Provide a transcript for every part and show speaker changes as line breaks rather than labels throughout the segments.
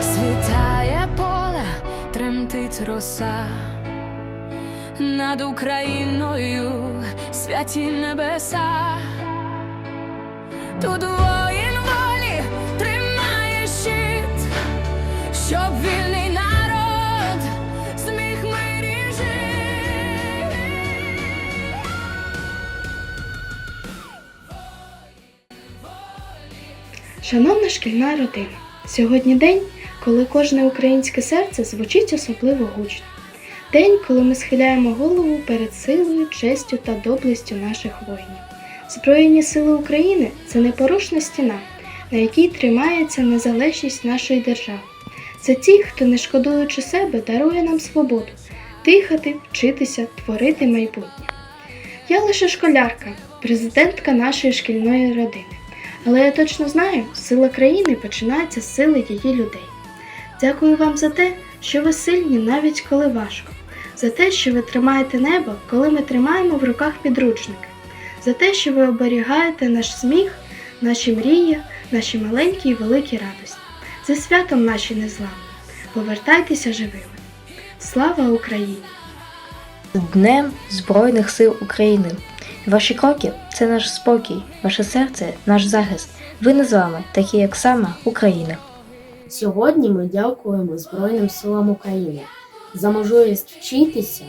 Світає поле, тремтить роса над Україною святі небеса. Тут
Шановна шкільна родина, сьогодні день, коли кожне українське серце звучить особливо гучно. День, коли ми схиляємо голову перед силою, честю та доблестю наших воїнів. Збройні сили України це непорушна стіна, на якій тримається незалежність нашої держави. Це ті, хто, не шкодуючи себе, дарує нам свободу, дихати, вчитися, творити майбутнє. Я лише школярка, президентка нашої шкільної родини. Але я точно знаю, сила країни починається з сили її людей. Дякую вам за те, що ви сильні навіть коли важко, за те, що ви тримаєте небо, коли ми тримаємо в руках підручники, за те, що ви оберігаєте наш сміх, наші мрії, наші маленькі і великі радості. За святом наші незламні. Повертайтеся живими. Слава Україні!
Днем Збройних сил України. Ваші кроки це наш спокій, ваше серце наш захист. Ви не з вами, такі як сама Україна.
Сьогодні ми дякуємо Збройним силам України за можливість вчитися,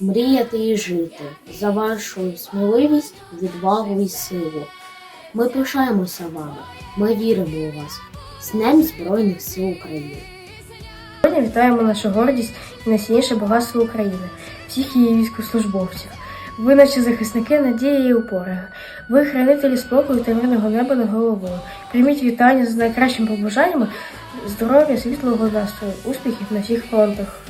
мріяти і жити, за вашу сміливість, відвагу і силу. Ми пишаємося вами, ми віримо у вас. З Днем Збройних сил України!
Сьогодні вітаємо нашу гордість і найсильніше багатство України, всіх її військовослужбовців. Ви наші захисники, надії і упори. Ви хранителі спокою та мирного неба над головою. Прийміть вітання з найкращими побажаннями, здоров'я, світлого настрою, успіхів на всіх фронтах.